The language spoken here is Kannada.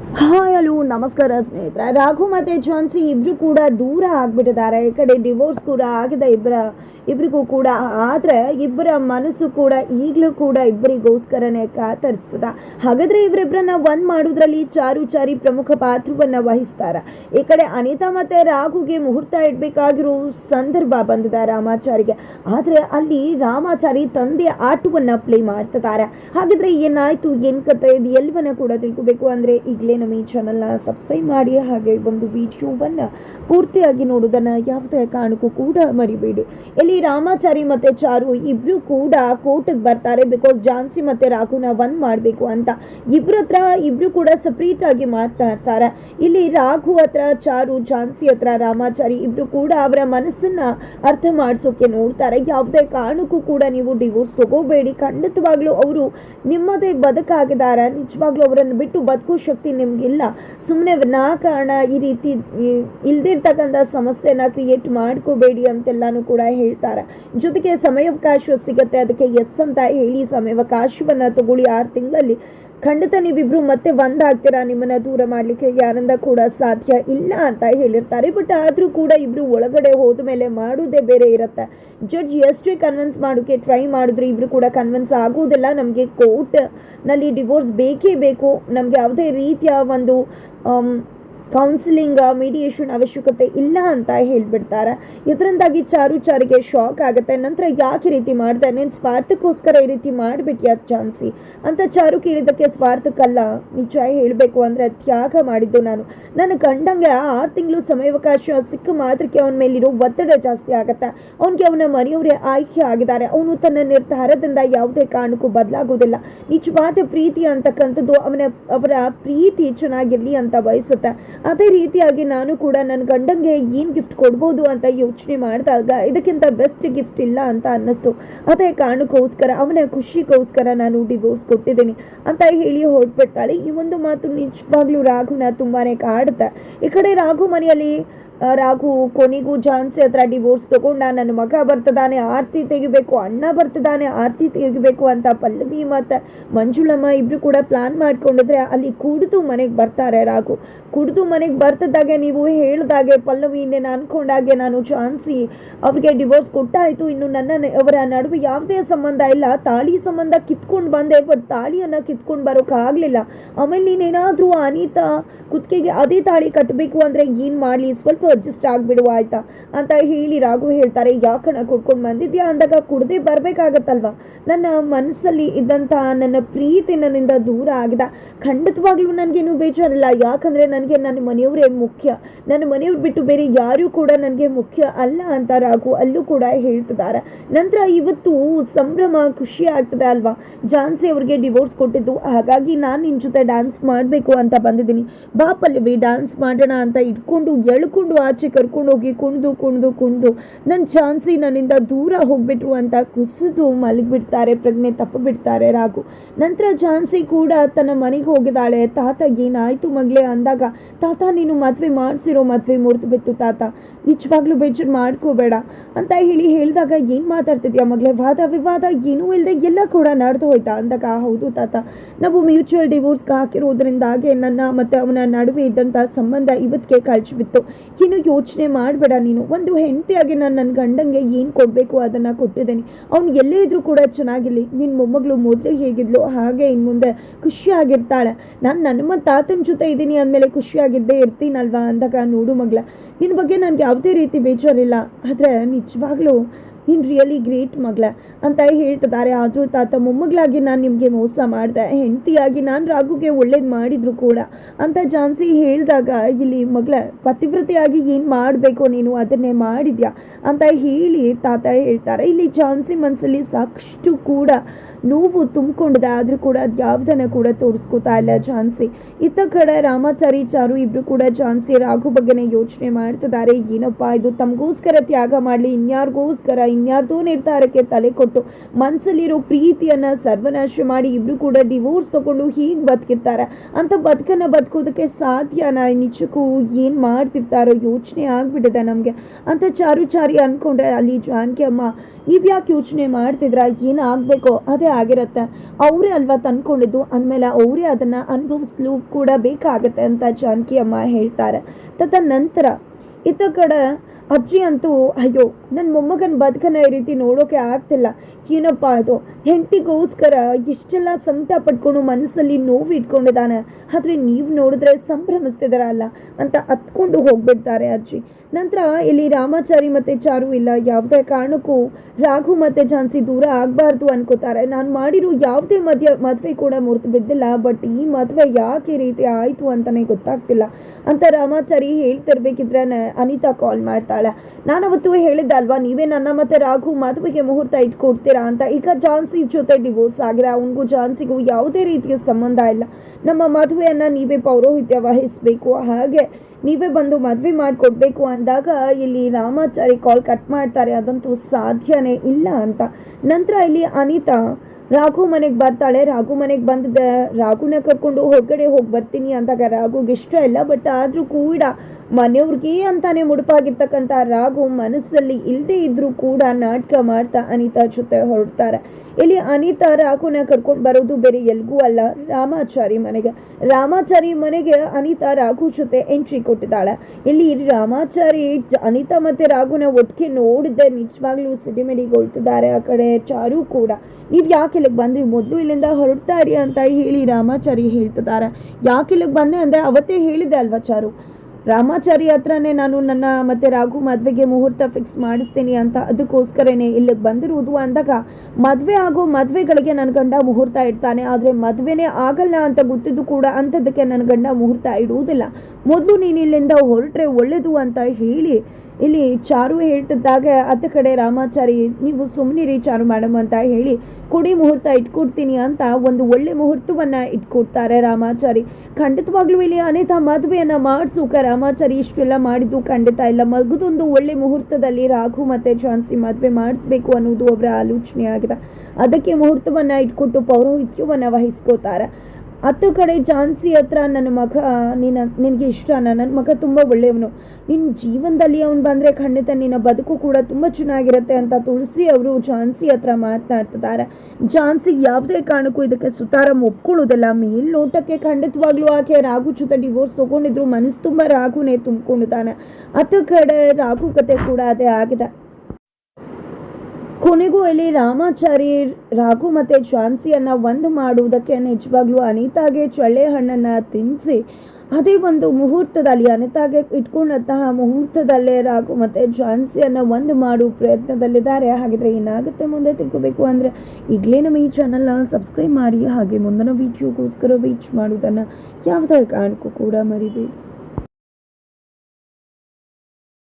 Oh. ಹಲೋ ನಮಸ್ಕಾರ ಸ್ನೇಹಿತರ. ರಾಘು ಮತ್ತು ಜಾನ್ಸಿ ಇಬ್ಬರು ಕೂಡ ದೂರ ಆಗಿಬಿಟ್ಟಿದ್ದಾರೆ. ಈ ಕಡೆ ಡಿವೋರ್ಸ್ ಕೂಡ ಆಗಿದೆ. ಇಬ್ಬರ ಇಬ್ಬರಿಗೂ ಕೂಡ ಆದರೆ ಇಬ್ಬರ ಮನಸ್ಸು ಕೂಡ ಈಗಲೂ ಕೂಡ ಇಬ್ಬರಿಗೋಸ್ಕರನೇ ಕಾತರಿಸ್ತದ. ಹಾಗಾದ್ರೆ ಇವರಿಬ್ಬರನ್ನ ಒಂದು ಮಾಡೋದ್ರಲ್ಲಿ ಚಾರು ಚಾರಿ ಪ್ರಮುಖ ಪಾತ್ರವನ್ನ ವಹಿಸ್ತಾರೆ. ಈ ಕಡೆ ಅನಿತಾ ಮತ್ತು ರಾಘುಗೆ ಮುಹೂರ್ತ ಇಡಬೇಕಾಗಿರೋ ಸಂದರ್ಭ ಬಂದಿದೆ ರಾಮಾಚಾರಿಗೆ. ಆದರೆ ಅಲ್ಲಿ ರಾಮಾಚಾರಿ ತಂದೆ ಆಟವನ್ನು ಪ್ಲೇ ಮಾಡ್ತಿದ್ದಾರೆ. ಹಾಗಾದ್ರೆ ಏನಾಯಿತು? ಏನು ಕತೆ? ಇದು ಎಲ್ಲವನ್ನ ಕೂಡ ತಿಳ್ಕೊಬೇಕು. ಅಂದ್ರೆ ಈಗಲೇ ನಮ್ಮ ಚಾನಲ್ನ ಸಬ್ಸ್ಕ್ರೈಬ್ ಮಾಡಿ ಹಾಗೆ ಒಂದು ವಿಡಿಯೋವನ್ನು ಪೂರ್ತಿಯಾಗಿ ನೋಡೋದನ್ನು ಯಾವುದೇ ಕಾರಣಕ್ಕೂ ಕೂಡ ಮರಿಬೇಡಿ. ಇಲ್ಲಿ ರಾಮಾಚಾರಿ ಮತ್ತೆ ಚಾರು ಇಬ್ಬರು ಕೂಡ ಕೋರ್ಟಿಗೆ ಬರ್ತಾರೆ ಬಿಕಾಸ್ ಜಾನ್ಸಿ ಮತ್ತೆ ರಾಘುನ ಒಂದ್ ಮಾಡಬೇಕು ಅಂತ. ಇಬ್ಬರ ಹತ್ರ ಇಬ್ಬರು ಕೂಡ ಸಪ್ರೇಟ್ ಆಗಿ ಮಾತನಾಡ್ತಾರೆ ಇಲ್ಲಿ ರಾಘು ಹತ್ರ ಚಾರು ಜಾನ್ಸಿ ಹತ್ರ ರಾಮಾಚಾರಿ ಇಬ್ಬರು ಕೂಡ ಅವರ ಮನಸ್ಸನ್ನು ಅರ್ಥ ಮಾಡಿಸೋಕೆ ನೋಡ್ತಾರೆ. ಯಾವುದೇ ಕಾರಣಕ್ಕೂ ಕೂಡ ನೀವು ಡಿವೋರ್ಸ್ ತಗೋಬೇಡಿ. ಖಂಡಿತವಾಗ್ಲೂ ಅವರು ನಿಮ್ಮದೇ ಬದುಕಾಗಿದ್ದಾರೆ. ನಿಜವಾಗ್ಲೂ ಅವರನ್ನು ಬಿಟ್ಟು ಬದುಕೋ ಶಕ್ತಿ ನಿಮ್ಗಿಲ್ಲ. ಸುಮ್ಮನೆ ಕಾರಣ ಈ ರೀತಿ ಇಲ್ದಿರ್ತಕ್ಕಂಥ ಸಮಸ್ಯೆನ ಕ್ರಿಯೇಟ್ ಮಾಡ್ಕೋಬೇಡಿ ಅಂತೆಲ್ಲಾನು ಕೂಡ ಹೇಳ್ತಾರೆ. ಜೊತೆಗೆ ಸಮಯಾವಕಾಶ ಸಿಗುತ್ತೆ, ಅದಕ್ಕೆ ಎಸ್ ಅಂತ ಹೇಳಿ ಸಮಯಾವಕಾಶವನ್ನ ತಗೊಳ್ಳಿ ಆರು ತಿಂಗಳಲ್ಲಿ. ಖಂಡಿತ ನೀವಿಬ್ರು ಮತ್ತೆ ಒಂದಾಗ್ತೀರಾ ನಿಮ್ಮನ್ನ ದೂರ ಮಾಡ್ಲಿಕ್ಕೆ ಯಾರಿಂದ ಕೂಡ ಸಾಧ್ಯ ಇಲ್ಲ ಅಂತ ಹೇಳಿರ್ತಾರೆ. ಬಟ್ ಆದ್ರೂ ಕೂಡ ಇಬ್ರು ಒಳಗಡೆ ಹೋದ ಮೇಲೆ ಮಾಡೋದೇ ಬೇರೆ ಇರುತ್ತೆ. ಜಡ್ಜ್ ಎಷ್ಟೇ ಕನ್ವಿನ್ಸ್ ಮಾಡೋಕ್ಕೆ ಟ್ರೈ ಮಾಡಿದ್ರು ಇಬ್ರು ಕೂಡ ಕನ್ವಿನ್ಸ್ ಆಗೋದಿಲ್ಲ. ನಮಗೆ ಕೋರ್ಟ್ನಲ್ಲಿ ಡಿವೋರ್ಸ್ ಬೇಕೇ ಬೇಕು. ನಮಗೆ ಯಾವುದೇ ರೀತಿಯ ಒಂದು ಆಮ್, ಕೌನ್ಸಿಲಿಂಗ್ ಮೀಡಿಯೇಷನ್ ಅವಶ್ಯಕತೆ ಇಲ್ಲ ಅಂತ ಹೇಳ್ಬಿಡ್ತಾರೆ. ಇದರಿಂದಾಗಿ ಚಾರು ಚಾರಿಗೆ ಶಾಕ್ ಆಗುತ್ತೆ. ನಂತರ ಯಾಕೆ ಈ ರೀತಿ ಮಾಡಿದೆ? ನೀನು ಸ್ವಾರ್ಥಕ್ಕೋಸ್ಕರ ಈ ರೀತಿ ಮಾಡಿಬಿಟ್ಯಾ ಚಾನ್ಸಿ ಅಂತ ಚಾರು ಕೇಳಿದ್ದಕ್ಕೆ ಸ್ವಾರ್ಥಕ್ಕಲ್ಲ. ನಿಜ ಹೇಳಬೇಕು ಅಂದರೆ ತ್ಯಾಗ ಮಾಡಿದ್ದು ನಾನು. ನನ್ನ ಕಂಡಂಗೆ ಆರು ತಿಂಗಳು ಸಮಯಾವಕಾಶ ಸಿಕ್ಕ ಮಾತ್ರಕ್ಕೆ ಅವನ ಮೇಲಿರೋ ಒತ್ತಡ ಜಾಸ್ತಿ ಆಗುತ್ತೆ. ಅವನಿಗೆ ಅವನ ಮನೆಯವರೇ ಆಯ್ಕೆ ಆಗಿದ್ದಾರೆ. ಅವನು ತನ್ನ ನಿರ್ಧಾರದಿಂದ ಯಾವುದೇ ಕಾರಣಕ್ಕೂ ಬದಲಾಗೋದಿಲ್ಲ. ನಿಜವಾದ ಪ್ರೀತಿ ಅಂತಕ್ಕಂಥದ್ದು ಅವನ, ಅವರ ಪ್ರೀತಿ ಚೆನ್ನಾಗಿರಲಿ ಅಂತ ಬಯಸುತ್ತೆ. ಅದೇ ರೀತಿಯಾಗಿ ನಾನು ಕೂಡ ನನ್ನ ಗಂಡಂಗೆ ಏನು ಗಿಫ್ಟ್ ಕೊಡ್ಬೋದು ಅಂತ ಯೋಚನೆ ಮಾಡಿದಾಗ ಇದಕ್ಕಿಂತ ಬೆಸ್ಟ್ ಗಿಫ್ಟ್ ಇಲ್ಲ ಅಂತ ಅನ್ನಿಸ್ತು. ಅದೇ ಕಾರಣಕ್ಕೋಸ್ಕರ, ಅವನ ಖುಷಿಗೋಸ್ಕರ ನಾನು ಡಿವೋರ್ಸ್ ಕೊಟ್ಟಿದ್ದೀನಿ ಅಂತ ಹೇಳಿ ಹೊರಟ್ಬಿಡ್ತಾಳೆ ಈ ಒಂದು ಮಾತು ನಿಜವಾಗ್ಲೂ ರಾಘುನ ತುಂಬಾ ಕಾಡುತ್ತೆ. ಈ ಕಡೆ ರಾಘು ಮನೆಯಲ್ಲಿ ರಾಘು, ಕೊನೆಗೂ ಜಾನ್ಸಿ ಹತ್ರ ಡಿವೋರ್ಸ್ ತಗೊಂಡ, ನನ್ನ ಮಗ ಬರ್ತದಾನೆ ಆರ್ತಿ ತೆಗಿಬೇಕು, ಅಣ್ಣ ಬರ್ತದಾನೆ ಆರ್ತಿ ತೆಗಿಬೇಕು ಅಂತ ಪಲ್ಲವಿ ಮತ್ತು ಮಂಜುಳಮ್ಮ ಇಬ್ರು ಕೂಡ ಪ್ಲಾನ್ ಮಾಡ್ಕೊಂಡಿದ್ರೆ ಅಲ್ಲಿ ಕುಡಿದು ಮನೆಗೆ ಬರ್ತಾರೆ ರಾಘು. ಕುಡಿದು ಮನೆಗೆ ಬರ್ತದಾಗೆ ನೀವು ಹೇಳ್ದಾಗೆ ಪಲ್ಲವಿ ಇನ್ನೇನು ಅನ್ಕೊಂಡಾಗೆ ನಾನು ಜಾನ್ಸಿ ಅವ್ರಿಗೆ ಡಿವೋರ್ಸ್ ಕೊಟ್ಟಾಯಿತು, ಇನ್ನು ನನ್ನ ಅವರ ನಡುವೆ ಯಾವುದೇ ಸಂಬಂಧ ಇಲ್ಲ, ತಾಳಿ ಸಂಬಂಧ ಕಿತ್ಕೊಂಡು ಬಂದೆ ಬಟ್ ತಾಳಿಯನ್ನು ಕಿತ್ಕೊಂಡು ಬರೋಕ್ಕಾಗಲಿಲ್ಲ ಆಮೇಲೆ ನೀನೇನಾದರೂ ಅನಿತಾ ಕುತ್ತಿಗೆಗೆ ಅದೇ ತಾಳಿ ಕಟ್ಟಬೇಕು ಅಂದರೆ ಏನು ಮಾಡಲಿ? ಸ್ವಲ್ಪ ಅಡ್ಜಸ್ಟ್ ಆಗಿಬಿಡುವ ಆಯ್ತಾ? ಅಂತ ಹೇಳಿ ರಾಘು ಹೇಳ್ತಾರೆ ಯಾಕಣ್ಣ ಕುಡ್ಕೊಂಡು ಬಂದಿದ್ಯಾ ಅಂದಾಗ ಕುಡ್ದೆ ಬರಬೇಕಾಗತ್ತಲ್ವ? ನನ್ನ ಮನಸ್ಸಲ್ಲಿ ಇದ್ದಂಥ ನನ್ನ ಪ್ರೀತಿ ನನ್ನಿಂದ ದೂರ ಆಗಿದೆ. ಖಂಡಿತವಾಗ್ಲೂ ನನಗೇನು ಬೇಜಾರಿಲ್ಲ. ಯಾಕಂದರೆ ನನಗೆ ನನ್ನ ಮನೆಯವರೇ ಮುಖ್ಯ. ನನ್ನ ಮನೆಯವ್ರು ಬಿಟ್ಟು ಬೇರೆ ಯಾರೂ ಕೂಡ ನನಗೆ ಮುಖ್ಯ ಅಲ್ಲ ಅಂತ ರಾಘು ಅಲ್ಲೂ ಕೂಡ ಹೇಳ್ತಿದ್ದಾರೆ. ನಂತರ ಇವತ್ತು ಸಂಭ್ರಮ ಖುಷಿ ಆಗ್ತದೆ ಅಲ್ವಾ? ಜಾನ್ಸಿ ಅವ್ರಿಗೆ ಡಿವೋರ್ಸ್ ಕೊಟ್ಟಿದ್ದು. ಹಾಗಾಗಿ ನಾನು ನಿನ್ನ ಜೊತೆ ಡ್ಯಾನ್ಸ್ ಮಾಡಬೇಕು ಅಂತ ಬಂದಿದ್ದೀನಿ. ಬಾ ಪಲ್ಲವಿ ಡ್ಯಾನ್ಸ್ ಮಾಡೋಣ ಅಂತ ಇಟ್ಕೊಂಡು ಎಳ್ಕೊಂಡು ಆಚೆ ಕರ್ಕೊಂಡೋಗಿ ಕುಣಿದು ಕುಣಿದು ಕುಣಿದು ನನ್ನ ಚಾನ್ಸಿ ನನ್ನಿಂದ ದೂರ ಹೋಗ್ಬಿಟ್ರು ಅಂತ ಕುಸಿದು ಮಲಗಿಬಿಡ್ತಾರೆ, ಪ್ರಜ್ಞೆ ತಪ್ಪು ಬಿಡ್ತಾರೆ ರಾಘು. ನಂತರ ಝಾನ್ಸಿ ಕೂಡ ತನ್ನ ಮನೆಗೆ ಹೋಗಿದ್ದಾಳೆ. ತಾತ ಏನಾಯ್ತು ಮಗಳೇ ಅಂದಾಗ, ತಾತ, ನೀನು ಮದುವೆ ಮಾಡಿಸಿರೋ ಮದುವೆ ಮುರಿದು ಬಿತ್ತು ತಾತ. ನಿಜವಾಗ್ಲೂ ಬೇಜಾರು ಮಾಡ್ಕೋಬೇಡ. ಅಂತ ಹೇಳಿ ಹೇಳಿದಾಗ, ಏನು ಮಾತಾಡ್ತಿದ್ಯಾ ಮಗಳೇ? ವಾದ ವಿವಾದ ಏನೂ ಇಲ್ಲದೆ ಎಲ್ಲ ಕೂಡ ನಡೆದು ಹೋಯ್ತಾ ಅಂದಾಗ, ಹೌದು ತಾತ. ನಾವು ಮ್ಯೂಚುವಲ್ ಡಿವೋರ್ಸ್ಗೆ ಹಾಕಿರೋದ್ರಿಂದಾಗೆ ನನ್ನ ಮತ್ತು ಅವನ ನಡುವೆ ಇದ್ದಂಥ ಸಂಬಂಧ ಇವತ್ತಿಗೆ ಕಳ್ಚಿಬಿತ್ತು. ಏನು ಯೋಚನೆ ಮಾಡಬೇಡ ನೀನು. ಒಂದು ಹೆಂಡತಿಯಾಗಿ ನಾನು ನನ್ನ ಗಂಡಂಗೆ ಏನು ಕೊಡಬೇಕು ಅದನ್ನು ಕೊಟ್ಟಿದ್ದೀನಿ. ಅವ್ನು ಎಲ್ಲೇ ಇದ್ರೂ ಕೂಡ ಚೆನ್ನಾಗಿರಲಿ. ನಿನ್ನ ಮೊಮ್ಮಗಳು ಮೊದಲು ಹೇಗಿದ್ಲು, ಹಾಗೆ ಇನ್ನು ಮುಂದೆ ಖುಷಿಯಾಗಿರ್ತಾಳೆ ನಾನು ನನ್ನ ತಾತನ ಜೊತೆ ಇದ್ದೀನಿ ಅಂದಮೇಲೆ ಖುಷಿಯಾಗಿದ್ದೇ ಇರ್ತೀನಲ್ವಾ ಅಂದಾಗ ನೋಡು ಮಗಳ. ನಿನ್ನ ಬಗ್ಗೆ ನನಗೆ ಯಾವುದೇ ರೀತಿ ಬೇಜಾರಿಲ್ಲ. ಆದರೆ ನಿಜವಾಗ್ಲೂ ನೀನು ರಿಯಲಿ ಗ್ರೇಟ್ ಮಗಳ ಅಂತ ಹೇಳ್ತಿದ್ದಾರೆ. ಆದರೂ ತಾತ ಮೊಮ್ಮಗಳಾಗಿ ನಾನು ನಿಮಗೆ ಮೋಸ ಮಾಡಿದೆ. ಹೆಂಡತಿಯಾಗಿ ನಾನು ರಾಘುಗೆ ಒಳ್ಳೇದು ಮಾಡಿದ್ರು ಕೂಡ ಅಂತ ಜಾನ್ಸಿ ಹೇಳಿದಾಗ ಇಲ್ಲಿ ಮಗಳ, ಪತಿವ್ರತೆಯಾಗಿ ಏನು ಮಾಡಬೇಕು ನೀನು ಅದನ್ನೇ ಮಾಡಿದ್ಯಾ ಅಂತ ಹೇಳಿ ತಾತ ಹೇಳ್ತಾರೆ. ಇಲ್ಲಿ ಜಾನ್ಸಿ ಮನಸ್ಸಲ್ಲಿ ಸಾಕಷ್ಟು ಕೂಡ ನೋವು ತುಂಬಿಕೊಂಡಿದೆ. ಆದರೂ ಕೂಡ ಅದು ಯಾವುದನ್ನು ಕೂಡ ತೋರಿಸ್ಕೋತಾ ಇಲ್ಲ ಝಾನ್ಸಿ. ಇತ್ತ ಕಡೆ ರಾಮಾಚಾರಿ, ಚಾರು ಇಬ್ಬರು ಕೂಡ ಝಾನ್ಸಿ ರಾಘು ಬಗ್ಗೆನೇ ಯೋಚನೆ ಮಾಡ್ತಿದ್ದಾರೆ. ಏನಪ್ಪ ಇದು? ತಮಗೋಸ್ಕರ ತ್ಯಾಗ ಮಾಡಲಿ, ಇನ್ಯಾರಿಗೋಸ್ಕರ, ಇನ್ಯಾರ್ದೋ ನಿರ್ಧಾರಕ್ಕೆ ತಲೆ ಕೊಟ್ಟು ಮನಸ್ಸಲ್ಲಿರೋ ಪ್ರೀತಿಯನ್ನ ಸರ್ವನಾಶ ಮಾಡಿ ಇಬ್ಬರು ಕೂಡ ಡಿವೋರ್ಸ್ ತಗೊಂಡು ಹೀಗೆ ಬದುಕಿರ್ತಾರೆ. ಅಂತ ಬದುಕನ್ನ ಬದುಕೋದಕ್ಕೆ ಸಾಧ್ಯನಾ? ನಿಜಕ್ಕೂ ಏನು ಮಾಡ್ತಿರ್ತಾರೋ? ಯೋಚನೆ ಆಗಿಬಿಟ್ಟಿದೆ ನಮಗೆ. ಅಂತ ಚಾರು ಚಾರಿ ಅನ್ಕೊಂಡ್ರೆ ಅಲ್ಲಿ ಜಾನ್ಕಿ ಅಮ್ಮ ನೀವು ಯಾಕೆ ಯೋಚನೆ ಮಾಡ್ತಿದ್ರ? ಏನಾಗಬೇಕೋ ಅದೇ ಅವ್ರದ್ದೇ ಆಗಿರುತ್ತೆ. ಅವರೇ ಅಲ್ವಾ ತಂದ್ಕೊಂಡಿದ್ದು? ಅಂದಮೇಲೆ ಅವರೇ ಅದನ್ನು ಅನುಭವಿಸ್ಲು ಕೂಡ ಬೇಕಾಗತ್ತೆ ಅಂತ ಜಾನಕಿ ಅಮ್ಮ ಹೇಳ್ತಾರೆ. ತದನಂತರ ಇತ ಕಡೆ ಅಜ್ಜಿ ಅಂತೂ, ಅಯ್ಯೋ ನನ್ನ ಮೊಮ್ಮಗನ ಬದುಕನ ಈ ರೀತಿ ನೋಡೋಕೆ ಆಗ್ತಿಲ್ಲ. ಏನಪ್ಪ ಅದು? ಹೆಂಡತಿಗೋಸ್ಕರ ಎಷ್ಟೆಲ್ಲ ಸಂತ ಪಟ್ಕೊಂಡು ಮನಸ್ಸಲ್ಲಿ ನೋವು ಇಟ್ಕೊಂಡಿದ್ದಾನೆ. ಆದರೆ ನೀವು ನೋಡಿದ್ರೆ ಸಂಭ್ರಮಿಸ್ತಿದಾರಲ್ಲ ಅಂತ ಹತ್ಕೊಂಡು ಹೋಗ್ಬಿಡ್ತಾರೆ ಅಜ್ಜಿ. ನಂತರ ಇಲ್ಲಿ ರಾಮಾಚಾರಿ ಮತ್ತು ಚಾರು ಇಲ್ಲ. ಯಾವುದೇ ಕಾರಣಕ್ಕೂ ರಾಘು ಮತ್ತು ಝಾನ್ಸಿ ದೂರ ಆಗಬಾರ್ದು ಅನ್ಕೋತಾರೆ. ನಾನು ಮಾಡಿರೋ ಯಾವುದೇ ಮಧ್ಯ ಮದುವೆ ಕೂಡ ಮುರಿದು ಬಿದ್ದಿಲ್ಲ. ಬಟ್ ಈ ಮದುವೆ ಯಾಕೆ ರೀತಿ ಆಯಿತು ಅಂತಲೇ ಗೊತ್ತಾಗ್ತಿಲ್ಲ. ಅಂತ ರಾಮಾಚಾರಿ ಹೇಳ್ತಿರ್ಬೇಕಿದ್ರೆ ಅನಿತಾ ಕಾಲ್ ಮಾಡ್ತಾಳೆ. ನಾನು ಅವತ್ತು ಹೇಳಿದ್ದೆ ಅಲ್ವಾ? ನೀವೇ ನನ್ನ ಮತ್ತೆ ರಾಘು ಮದುವೆಗೆ ಮುಹೂರ್ತ ಇಟ್ಕೊಡ್ತೀರಾ ಅಂತ. ಈಗ ಜಾನ್ಸಿ ಜೊತೆ ಡಿವೋರ್ಸ್ ಆಗಿದೆ ಅವನಿಗೂ ಜಾನ್ಸಿಗೂ ಯಾವುದೇ ರೀತಿಯ ಸಂಬಂಧ ಇಲ್ಲ. ನಮ್ಮ ಮದುವೆಯನ್ನು ನೀವೇ ಪೌರೋಹಿತ್ಯ ವಹಿಸಬೇಕು. ಹಾಗೆ ನೀವೇ ಬಂದು ಮದುವೆ ಮಾಡಿಕೊಡ್ಬೇಕು ಅಂದಾಗ ಇಲ್ಲಿ ರಾಮಾಚಾರಿ ಕಾಲ್ ಕಟ್ ಮಾಡ್ತಾರೆ. ಅದಂತೂ ಸಾಧ್ಯನೇ ಇಲ್ಲ ಅಂತ. ನಂತರ ಇಲ್ಲಿ ಅನಿತಾ ರಾಘು ಮನೆಗೆ ಬರ್ತಾಳೆ. ರಾಘು ಮನೆಗೆ ಬಂದಿದ್ದೆ ರಾಘುನ ಕರ್ಕೊಂಡು ಹೊರಗಡೆ ಹೋಗಿ ಬರ್ತೀನಿ ಅಂದಾಗ ರಾಘುಗೆ ಇಷ್ಟ ಇಲ್ಲ ಬಟ್ ಆದರೂ ಕೂಡ ಮನೆಯವ್ರಿಗೆ ಅಂತಾನೆ ಮುಡುಪಾಗಿರ್ತಕ್ಕಂಥ ರಾಘು ಮನಸ್ಸಲ್ಲಿ ಇಲ್ಲದೆ ಇದ್ರೂ ಕೂಡ ನಾಟಕ ಮಾಡ್ತಾ ಅನಿತಾ ಜೊತೆ ಹೊರಡ್ತಾರೆ. ಇಲ್ಲಿ ಅನಿತಾ ರಾಘುನ ಕರ್ಕೊಂಡು ಬರೋದು ಬೇರೆ ಎಲ್ಗೂ ಅಲ್ಲ, ರಾಮಾಚಾರಿ ಮನೆಗೆ. ರಾಮಾಚಾರಿ ಮನೆಗೆ ಅನಿತಾ ರಾಘು ಜೊತೆ ಎಂಟ್ರಿ ಕೊಟ್ಟಿದ್ದಾಳೆ. ಇಲ್ಲಿ ರಾಮಾಚಾರಿ, ಅನಿತಾ ಮತ್ತೆ ರಾಘುನ ಒಟ್ಟಿಗೆ ನೋಡಿದ್ದೆ ನಿಜವಾಗ್ಲೂ ಸಿಡಿಮಿಡಿಗೊಳ್ತಿದ್ದಾರೆ ಆ ಕಡೆ ಚಾರು ಕೂಡ. ನೀವು ಯಾಕೆ ಇಲ್ಲಿಗೆ ಬಂದ್ರಿ ಮೊದಲು ಇಲ್ಲಿಂದ ಹೊರಡ್ತಾ ಇರಿ ಅಂತ ಹೇಳಿ ರಾಮಾಚಾರಿ ಹೇಳ್ತಿದ್ದಾರೆ. ಯಾಕೆ ಇಲ್ಲಿಗೆ ಬಂದೆ ಅಂದರೆ ಅವತ್ತೇ ಹೇಳಿದೆ ಅಲ್ವಾ ಚಾರು? ರಾಮಾಚಾರಿ ಹತ್ರನೇ ನಾನು ನನ್ನ ಮತ್ತೆ ರಾಘು ಮದುವೆಗೆ ಮುಹೂರ್ತ ಫಿಕ್ಸ್ ಮಾಡಿಸ್ತೀನಿ ಅಂತ ಅದಕ್ಕೋಸ್ಕರನೇ ಇಲ್ಲಿಗೆ ಬಂದಿರುವುದು ಅಂದಾಗ ಮದುವೆ ಆಗೋ ಮದುವೆಗಳಿಗೆ ನನ್ನ ಗಂಡ ಮುಹೂರ್ತ ಇಡ್ತಾನೆ. ಆದರೆ ಮದುವೆನೇ ಆಗಲ್ಲ ಅಂತ ಗೊತ್ತಿದ್ದು ಕೂಡ ಅಂಥದ್ದಕ್ಕೆ ನನ್ನ ಗಂಡ ಮುಹೂರ್ತ ಇಡುವುದಿಲ್ಲ. ಮೊದಲು ನೀನು ಇಲ್ಲಿಂದ ಹೊರಟ್ರೆ ಒಳ್ಳೆಯದು ಅಂತ ಹೇಳಿ ಇಲ್ಲಿ ಚಾರು ಹೇಳ್ತಿದ್ದಾಗ ಅತ್ತ ಕಡೆ ರಾಮಾಚಾರಿ, ನೀವು ಸುಮ್ಮನಿರಿ ಚಾರು ಮೇಡಮ್ ಅಂತ ಹೇಳಿ ಕುಡಿ ಮುಹೂರ್ತ ಇಟ್ಕೊಡ್ತೀನಿ ಅಂತ ಒಂದು ಒಳ್ಳೆ ಮುಹೂರ್ತವನ್ನು ಇಟ್ಕೊಡ್ತಾರೆ ರಾಮಾಚಾರಿ. ಖಂಡಿತವಾಗ್ಲೂ ಇಲ್ಲಿ ಅನಿತಾ ಮದುವೆಯನ್ನು ಮಾಡಿಸೋಕೆ ರಾಮಾಚಾರಿ ಇಷ್ಟೆಲ್ಲ ಮಾಡಿದ್ದು ಖಂಡಿತ ಇಲ್ಲ. ಮಗದೊಂದು ಒಳ್ಳೆ ಮುಹೂರ್ತದಲ್ಲಿ ರಾಘು ಮತ್ತೆ ಝಾನ್ಸಿ ಮದುವೆ ಮಾಡಿಸ್ಬೇಕು ಅನ್ನೋದು ಅವರ ಆಲೋಚನೆ ಆಗಿದೆ ಅದಕ್ಕೆ ಮುಹೂರ್ತವನ್ನ ಇಟ್ಕೊಟ್ಟು ಪೌರೋಹಿತ್ಯವನ್ನ ವಹಿಸ್ಕೋತಾರೆ ಹತ್ತು ಕಡೆ ಝಾನ್ಸಿ ಹತ್ರ ನನ್ನ ಮಗ ನಿನ್ನ, ನಿನಗೆ ಇಷ್ಟ, ನನ್ನ ಮಗ ತುಂಬ ಒಳ್ಳೆಯವನು. ನಿನ್ನ ಜೀವನದಲ್ಲಿ ಅವನು ಬಂದರೆ ಖಂಡಿತ ನಿನ್ನ ಬದುಕು ಕೂಡ ತುಂಬ ಚೆನ್ನಾಗಿರುತ್ತೆ ಅಂತ ತುಳಸಿ ಅವರು ಝಾನ್ಸಿ ಹತ್ರ ಮಾತನಾಡ್ತಿದ್ದಾರೆ. ಝಾನ್ಸಿ ಯಾವುದೇ ಕಾರಣಕ್ಕೂ ಇದಕ್ಕೆ ಸುತಾರಂ ಒಪ್ಕೊಳ್ಳೋದಿಲ್ಲ ಮೇಲ್ನೋಟಕ್ಕೆ ಖಂಡಿತವಾಗ್ಲೂ ಆಕೆ ರಾಘು ಜೊತೆ ಡಿವೋರ್ಸ್ ತೊಗೊಂಡಿದ್ರು. ಮನಸ್ಸು ತುಂಬ ರಾಘುನೇ ತುಂಬಿಕೊಂಡಿದ್ದಾನೆ. ಹತ್ತು ಕಡೆ ರಾಘು ಕತೆ ಕೂಡ ಅದೇ ಆಗಿದೆ. ಕೊನೆಗೂ ಇಲ್ಲಿ ರಾಮಾಚಾರಿ ರಾಘು ಮತ್ತು ಝಾನ್ಸಿಯನ್ನು ಒಂದು ಮಾಡುವುದಕ್ಕೆ ನಿಜವಾಗ್ಲೂ ಅನಿತಾಗೆ ಚಳ್ಳೆ ಹಣ್ಣನ್ನು ತಿನ್ನಿಸಿ ಅದೇ ಒಂದು ಮುಹೂರ್ತದಲ್ಲಿ ಅನಿತಾಗೆ ಇಟ್ಕೊಂಡಂತಹ ಮುಹೂರ್ತದಲ್ಲೇ ರಾಘು ಮತ್ತು ಝಾನ್ಸಿಯನ್ನು ಒಂದು ಮಾಡುವ ಪ್ರಯತ್ನದಲ್ಲಿದ್ದಾರೆ. ಹಾಗಿದ್ರೆ ಏನಾಗುತ್ತೆ ಮುಂದೆ ತಿಳ್ಕೋಬೇಕು ಅಂದರೆ ಈಗಲೇ ನಮ್ಮ ಈ ಚಾನಲ್ನ ಸಬ್ಸ್ಕ್ರೈಬ್ ಮಾಡಿ, ಹಾಗೆ ಮುಂದಿನ ವೀಡಿಯೋಗೋಸ್ಕರ ವೀಚ್ ಮಾಡುವುದನ್ನು ಯಾವುದೇ ಕಾರಣಕ್ಕೂ ಕೂಡ ಮರಿಬೇಡಿ.